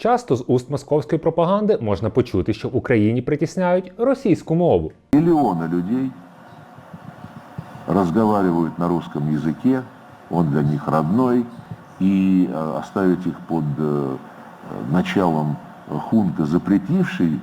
Часто з уст московської пропаганди можна почути, що в Україні притісняють російську мову. Миллионы людей разговаривают на русском языке, он для них родной, и э, оставить их под э, началом хунты, запретившей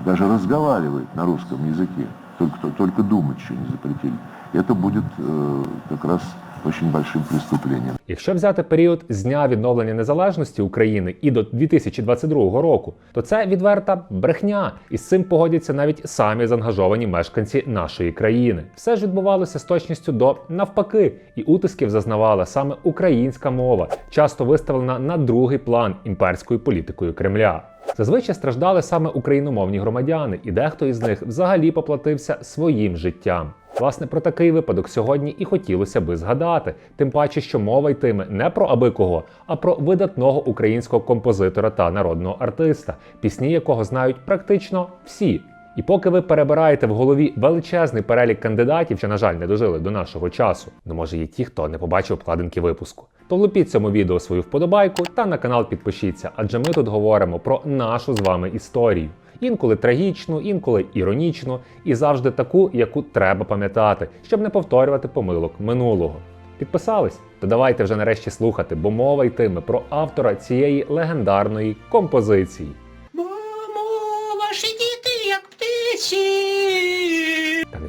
даже разговаривать на русском языке, только, только думать еще не запретили, это будет э, как раз очень большим преступлением. Якщо взяти період з дня відновлення незалежності України і до 2022 року, то це відверта брехня, і з цим погодяться навіть самі заангажовані мешканці нашої країни. Все ж відбувалося з точністю до навпаки, і утисків зазнавала саме українська мова, часто виставлена на другий план імперською політикою Кремля. Зазвичай страждали саме україномовні громадяни, і дехто із них взагалі поплатився своїм життям. Власне, про такий випадок сьогодні і хотілося би згадати, тим паче, що мова йтиме не про аби кого, а про видатного українського композитора та народного артиста, пісні якого знають практично всі. І поки ви перебираєте в голові величезний перелік кандидатів, що, на жаль, не дожили до нашого часу, ну може є ті, хто не побачив обкладинки випуску, то влупіть цьому відео свою вподобайку та на канал підпишіться, адже ми тут говоримо про нашу з вами історію. Інколи трагічну, інколи іронічну, і завжди таку, яку треба пам'ятати, щоб не повторювати помилок минулого. Підписались? То давайте вже нарешті слухати, бо мова йтиме про автора цієї легендарної композиції.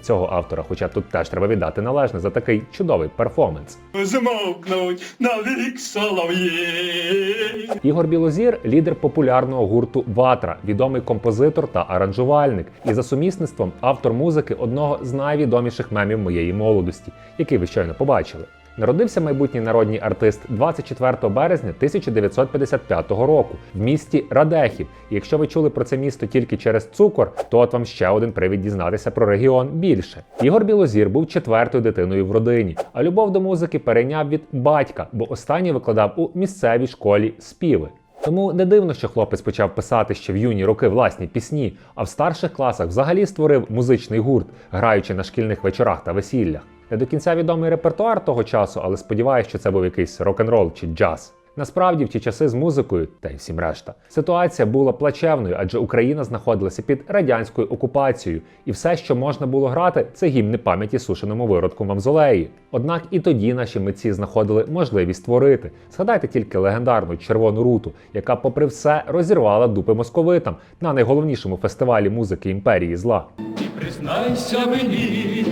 Цього автора, хоча тут теж треба віддати належне за такий чудовий перформанс. Змовкнуть навік солов'ї. Ігор Білозір лідер популярного гурту Ватра, відомий композитор та аранжувальник, і за сумісництвом автор музики одного з найвідоміших мемів моєї молодості, який ви щойно побачили. Народився майбутній народний артист 24 березня 1955 року в місті Радехів. І якщо ви чули про це місто тільки через цукор, то от вам ще один привід дізнатися про регіон більше. Ігор Білозір був четвертою дитиною в родині, а любов до музики перейняв від батька, бо останній викладав у місцевій школі співи. Тому не дивно, що хлопець почав писати ще в юні роки власні пісні, а в старших класах взагалі створив музичний гурт, граючи на шкільних вечорах та весіллях. Не до кінця відомий репертуар того часу, але сподіваюся, що це був якийсь рок-н-рол чи джаз. Насправді, в ті часи з музикою, та й всім решта, ситуація була плачевною, адже Україна знаходилася під радянською окупацією, і все, що можна було грати, це гімни пам'яті сушеному виродку мавзолеї. Однак і тоді наші митці знаходили можливість створити. Згадайте тільки легендарну червону руту, яка, попри все, розірвала дупи московитам на найголовнішому фестивалі музики імперії зла. І признайся мені,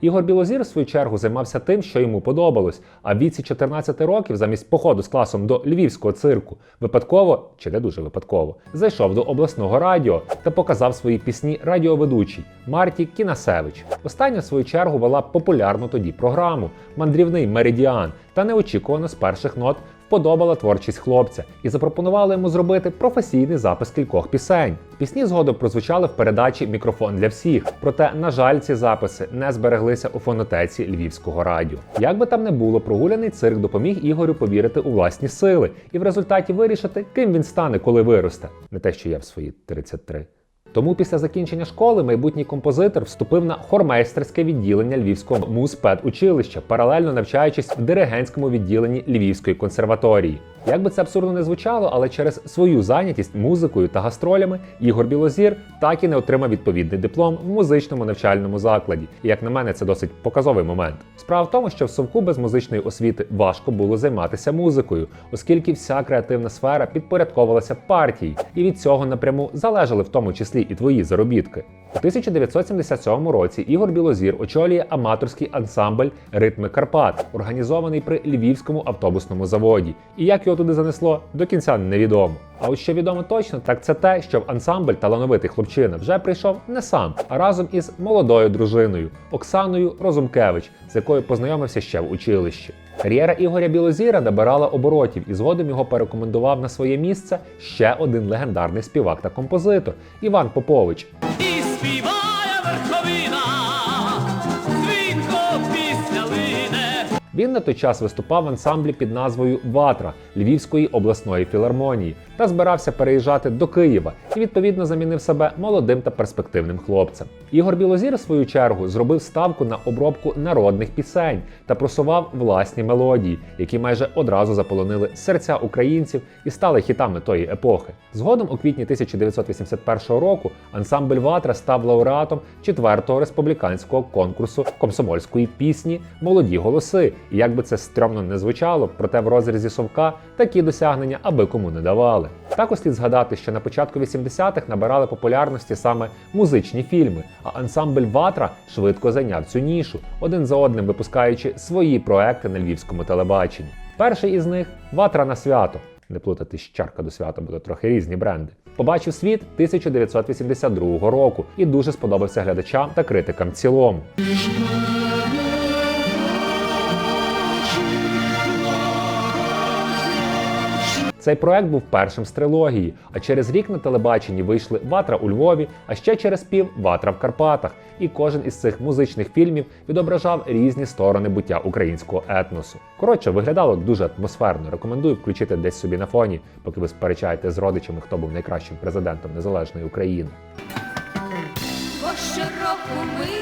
Ігор Білозір, в свою чергу, займався тим, що йому подобалось. А в віці 14 років, замість походу з класом до львівського цирку, випадково чи не дуже випадково, зайшов до обласного радіо та показав свої пісні радіоведучій Марті Кінасевич. Остання, в свою чергу, вела популярну тоді програму Мандрівний меридіан та неочікувано з перших нот вподобала творчість хлопця і запропонувала йому зробити професійний запис кількох пісень. Пісні згодом прозвучали в передачі Мікрофон для всіх. Проте, на жаль, ці записи не збереглися у фонотеці Львівського радіо. Як би там не було, прогуляний цирк допоміг Ігорю повірити у власні сили і в результаті вирішити, ким він стане, коли виросте. Не те, що я в свої 33. Тому після закінчення школи майбутній композитор вступив на хормейстерське відділення Львівського музпедучилища, паралельно навчаючись в диригентському відділенні Львівської консерваторії. Як би це абсурдно не звучало, але через свою зайнятість музикою та гастролями Ігор Білозір так і не отримав відповідний диплом в музичному навчальному закладі. І як на мене, це досить показовий момент. Справа в тому, що в совку без музичної освіти важко було займатися музикою, оскільки вся креативна сфера підпорядковувалася партії, і від цього напряму залежали в тому числі і твої заробітки. У 1977 році Ігор Білозір очолює аматорський ансамбль Ритми Карпат, організований при Львівському автобусному заводі. І як його туди занесло, до кінця невідомо. А от що відомо точно, так це те, що в ансамбль талановитий хлопчина вже прийшов не сам, а разом із молодою дружиною Оксаною Розумкевич, з якою познайомився ще в училищі. Кар'єра Ігоря Білозіра набирала оборотів, і згодом його порекомендував на своє місце ще один легендарний співак та композитор Іван Попович. Він на той час виступав в ансамблі під назвою Ватра Львівської обласної філармонії та збирався переїжджати до Києва і відповідно замінив себе молодим та перспективним хлопцем. Ігор Білозір, в свою чергу, зробив ставку на обробку народних пісень та просував власні мелодії, які майже одразу заполонили серця українців і стали хітами тої епохи. Згодом, у квітні 1981 року, ансамбль Ватра став лауреатом 4-го республіканського конкурсу комсомольської пісні Молоді голоси. І як би це стрьомно не звучало, проте в розрізі совка такі досягнення аби кому не давали. Також слід згадати, що на початку 80-х набирали популярності саме музичні фільми, а ансамбль Ватра швидко зайняв цю нішу, один за одним випускаючи свої проекти на львівському телебаченні. Перший із них Ватра на свято. Не плутати з чарка до свята, бо то трохи різні бренди. Побачив світ 1982 року і дуже сподобався глядачам та критикам цілому. Цей проект був першим з трилогії, а через рік на телебаченні вийшли Ватра у Львові, а ще через пів Ватра в Карпатах. І кожен із цих музичних фільмів відображав різні сторони буття українського етносу. Коротше, виглядало дуже атмосферно. Рекомендую включити десь собі на фоні, поки ви сперечаєте з родичами, хто був найкращим президентом незалежної України. Бо щороку милий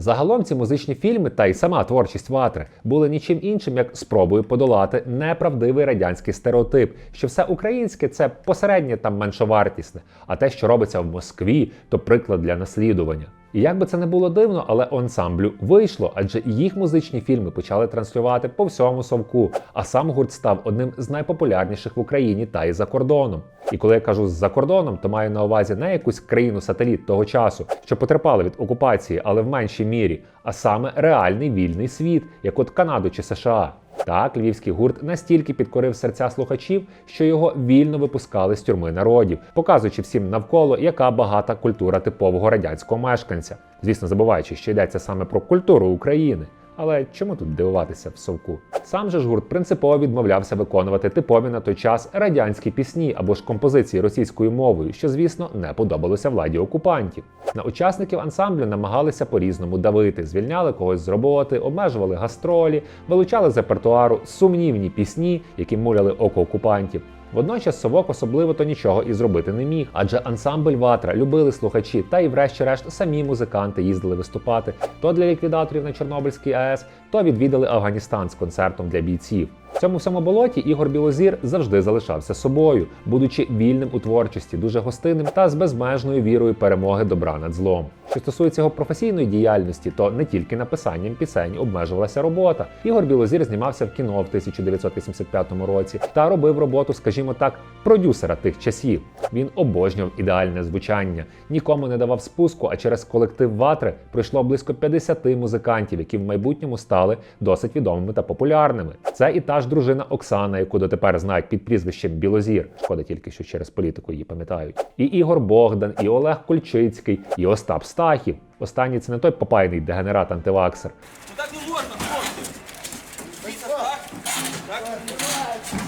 Загалом ці музичні фільми та й сама творчість Ватри були нічим іншим, як спробою подолати неправдивий радянський стереотип, що все українське це посереднє та меншовартісне, а те, що робиться в Москві, то приклад для наслідування. І як би це не було дивно, але ансамблю вийшло, адже їх музичні фільми почали транслювати по всьому совку, а сам гурт став одним з найпопулярніших в Україні та й за кордоном. І коли я кажу за кордоном, то маю на увазі не якусь країну сателіт того часу, що потерпали від окупації, але в меншій мірі, а саме реальний вільний світ, як от Канаду чи США. Так, львівський гурт настільки підкорив серця слухачів, що його вільно випускали з тюрми народів, показуючи всім навколо, яка багата культура типового радянського мешканця. Звісно, забуваючи, що йдеться саме про культуру України. Але чому тут дивуватися в совку? Сам же ж гурт принципово відмовлявся виконувати типові на той час радянські пісні або ж композиції російською мовою, що, звісно, не подобалося владі окупантів. На учасників ансамблю намагалися по-різному давити, звільняли когось з роботи, обмежували гастролі, вилучали з репертуару сумнівні пісні, які муляли око окупантів. Водночас совок особливо то нічого і зробити не міг, адже ансамбль Ватра любили слухачі, та й врешті-решт самі музиканти їздили виступати то для ліквідаторів на Чорнобильській АЕС, то відвідали Афганістан з концертом для бійців. В цьому всьому болоті Ігор Білозір завжди залишався собою, будучи вільним у творчості, дуже гостинним та з безмежною вірою перемоги добра над злом. Що стосується його професійної діяльності, то не тільки написанням пісень обмежувалася робота. Ігор Білозір знімався в кіно в 1985 році та робив роботу, скажімо так, продюсера тих часів. Він обожнював ідеальне звучання, нікому не давав спуску, а через колектив Ватри пройшло близько 50 музикантів, які в майбутньому стали досить відомими та популярними. Це і та ж дружина Оксана, яку дотепер знають під прізвищем Білозір. Шкода тільки, що через політику її пам'ятають. І Ігор Богдан, і Олег Кульчицький, і Остап Стахів. Останній це не той попайний дегенерат антиваксер, Ну так не можна, хлопці.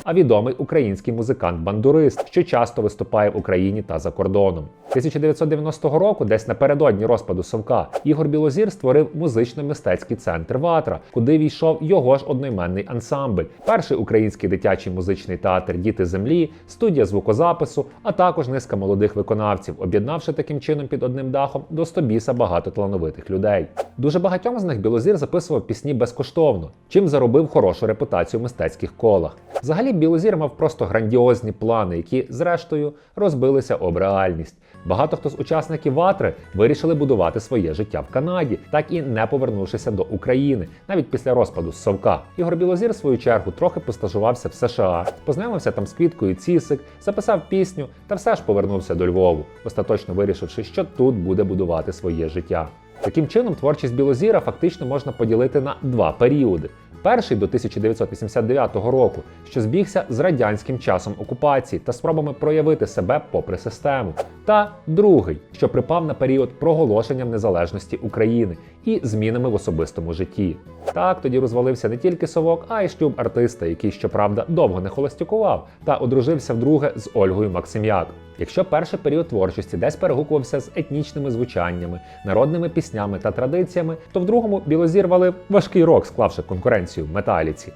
А відомий український музикант-бандурист, що часто виступає в Україні та за кордоном. 1990 року, десь напередодні розпаду Совка, Ігор Білозір створив музично-мистецький центр Ватра, куди війшов його ж одноіменний ансамбль, перший український дитячий музичний театр Діти землі, студія звукозапису, а також низка молодих виконавців, об'єднавши таким чином під одним дахом до стобіса багато талановитих людей. Дуже багатьом з них Білозір записував пісні безкоштовно, чим заробив хорошу репутацію в мистецьких колах. Взагалі, Білозір мав просто грандіозні плани, які, зрештою, розбилися об реальність. Багато хто з учасників Ватри вирішили будувати своє життя в Канаді, так і не повернувшися до України, навіть після розпаду з Совка. Ігор Білозір, в свою чергу, трохи постажувався в США, познайомився там з Квіткою Цісик, записав пісню та все ж повернувся до Львову, остаточно вирішивши, що тут буде будувати своє життя. Таким чином, творчість Білозіра фактично можна поділити на два періоди. Перший до 1989 року, що збігся з радянським часом окупації та спробами проявити себе попри систему, та другий, що припав на період проголошенням незалежності України і змінами в особистому житті. Так тоді розвалився не тільки совок, а й шлюб артиста, який, щоправда, довго не холостякував та одружився вдруге з Ольгою Максим'як. Якщо перший період творчості десь перегукувався з етнічними звучаннями, народними піснями та традиціями, то в другому Білозір валив важкий рок, склавши конкуренцію металіці.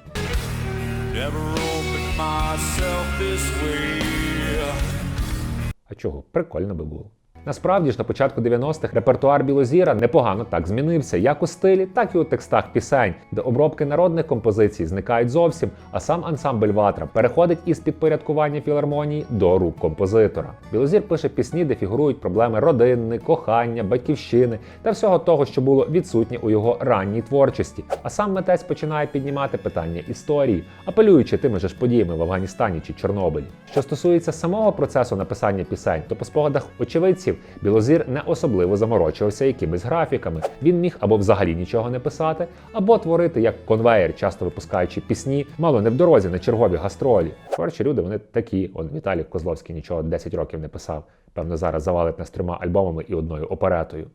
А чого? Прикольно би було. Насправді ж на початку 90-х репертуар Білозіра непогано так змінився, як у стилі, так і у текстах пісень, де обробки народних композицій зникають зовсім, а сам ансамбль Ватра переходить із підпорядкування філармонії до рук композитора. Білозір пише пісні, де фігурують проблеми родини, кохання, батьківщини та всього того, що було відсутнє у його ранній творчості. А сам митець починає піднімати питання історії, апелюючи тими же ж подіями в Афганістані чи Чорнобилі. Що стосується самого процесу написання пісень, то по спогадах очевидців Білозір не особливо заморочувався якимись графіками. Він міг або взагалі нічого не писати, або творити як конвейер, часто випускаючи пісні, мало не в дорозі на чергові гастролі. Творчі люди вони такі. Он Віталій Козловський нічого 10 років не писав. Певно, зараз завалить нас трьома альбомами і одною оперетою.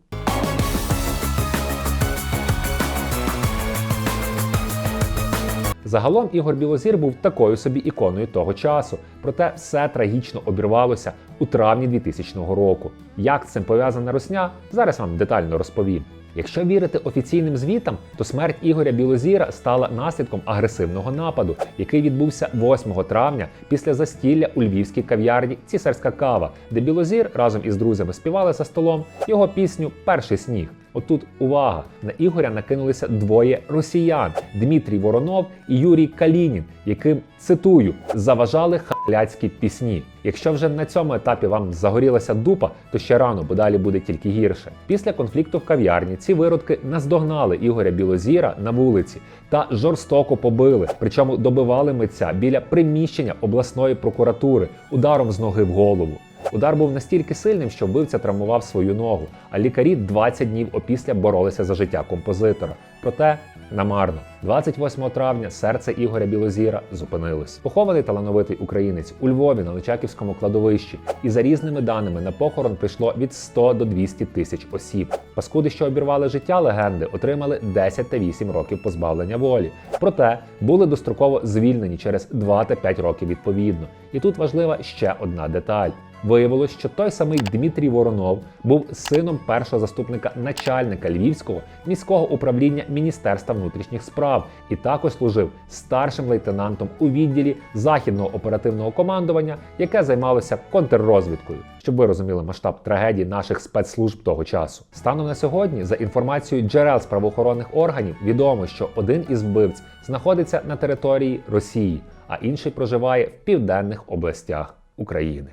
Загалом Ігор Білозір був такою собі іконою того часу, проте все трагічно обірвалося у травні 2000 року. Як з цим пов'язана русня, зараз вам детально розповім. Якщо вірити офіційним звітам, то смерть Ігоря Білозіра стала наслідком агресивного нападу, який відбувся 8 травня після застілля у львівській кав'ярні Цісарська кава, де Білозір разом із друзями співали за столом його пісню Перший сніг. Отут увага! На Ігоря накинулися двоє росіян Дмитрій Воронов і Юрій Калінін, яким цитую заважали халяцькі пісні. Якщо вже на цьому етапі вам загорілася дупа, то ще рано, бо далі буде тільки гірше. Після конфлікту в кав'ярні ці виродки наздогнали Ігоря Білозіра на вулиці та жорстоко побили. Причому добивали митця біля приміщення обласної прокуратури ударом з ноги в голову. Удар був настільки сильним, що вбивця травмував свою ногу, а лікарі 20 днів опісля боролися за життя композитора. Проте намарно. 28 травня серце Ігоря Білозіра зупинилось. Похований талановитий українець у Львові на Личаківському кладовищі. І за різними даними на похорон прийшло від 100 до 200 тисяч осіб. Паскуди, що обірвали життя легенди, отримали 10 та 8 років позбавлення волі. Проте були достроково звільнені через 2 та 5 років відповідно. І тут важлива ще одна деталь. Виявилось, що той самий Дмитрій Воронов був сином першого заступника начальника Львівського міського управління Міністерства внутрішніх справ і також служив старшим лейтенантом у відділі західного оперативного командування, яке займалося контррозвідкою, щоб ви розуміли масштаб трагедії наших спецслужб того часу. Станом на сьогодні, за інформацією джерел з правоохоронних органів, відомо, що один із вбивць знаходиться на території Росії, а інший проживає в південних областях України.